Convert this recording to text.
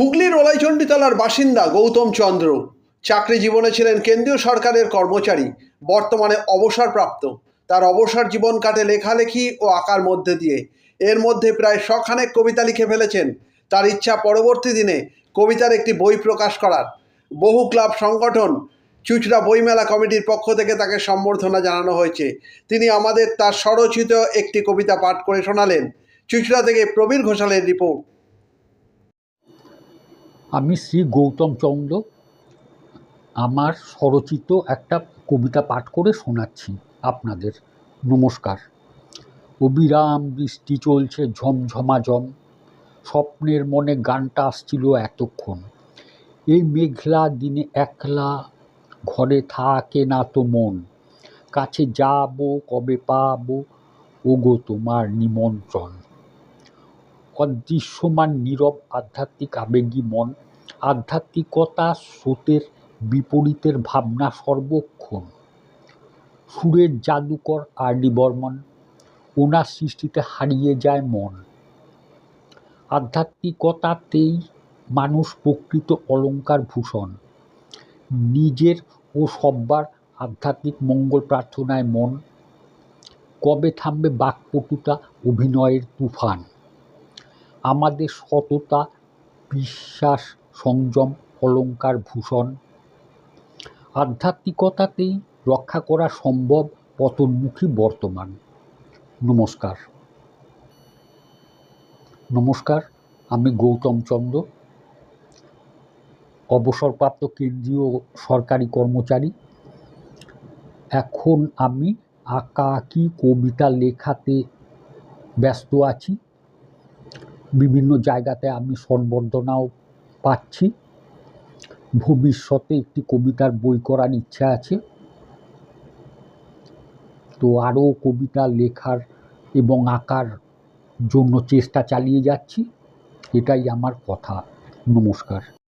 হুগলির ওলাইচণ্ডীতলার বাসিন্দা গৌতম চন্দ্র। চাকরি জীবনে ছিলেন কেন্দ্রীয় সরকারের কর্মচারী, বর্তমানে অবসরপ্রাপ্ত। তার অবসর জীবন কাটে লেখালেখি ও আঁকার মধ্যে দিয়ে। এর মধ্যে প্রায় শখানেক কবিতা লিখে ফেলেছেন। তার ইচ্ছা পরবর্তী দিনে কবিতার একটি বই প্রকাশ করার। বহু ক্লাব সংগঠন, চুচড়া বইমেলা কমিটির পক্ষ থেকে তাকে সম্বর্ধনা জানানো হয়েছে। তিনি আমাদের তার স্বরচিত একটি কবিতা পাঠ করে শোনালেন। চুচড়া থেকে প্রবীর ঘোষালের রিপোর্ট। আমি শ্রী গৌতম চন্দ্র আমার স্বরচিত একটা কবিতা পাঠ করে শোনাচ্ছি আপনাদের। নমস্কার। অবিরাম বৃষ্টি চলছে ঝমঝমাঝম, স্বপ্নের মনে গানটা আসছিল এতক্ষণ। এই মেঘলা দিনে একলা ঘরে থাকে না তো মন, কাছে যাব কবে পাবো ওগো তোমার নিমন্ত্রণ। অদৃশ্যমান নীরব আধ্যাত্মিক আবেগী মন আধ্যাত্মিকতা স্রোতের বিপরীতের ভাবনা সর্বক্ষণ। সুরের জাদুকর আর বর্মন, ওনার সৃষ্টিতে হারিয়ে যায় মন। আধ্যাত্মিকতাতেই মানুষ প্রকৃত অলঙ্কার ভূষণ। নিজের ও সব্বার আধ্যাত্মিক মঙ্গল প্রার্থনায় মন। কবে থামবে বাকপটুতা অভিনয়ের তুফান? আমাদের সততা, বিশ্বাস সংযম অলঙ্কার ভূষণ। আধ্যাত্মিকতাতেই রক্ষা করা সম্ভব পতনমুখী বর্তমান। নমস্কার। নমস্কার, আমি গৌতম চন্দ্র, অবসরপ্রাপ্ত কেন্দ্রীয় সরকারি কর্মচারী। এখন আমি আঁকা আঁকাআঁকি কবিতা লেখাতে ব্যস্ত আছি। বিভিন্ন জায়গাতে আমি সম্বর্ধনাও পাচ্ছি। ভবিষ্যতে একটি কবিতার বই করার ইচ্ছা আছে। তো আরও কবিতা লেখার এবং আঁকার জন্য চেষ্টা চালিয়ে যাচ্ছি। এটাই আমার কথা। নমস্কার।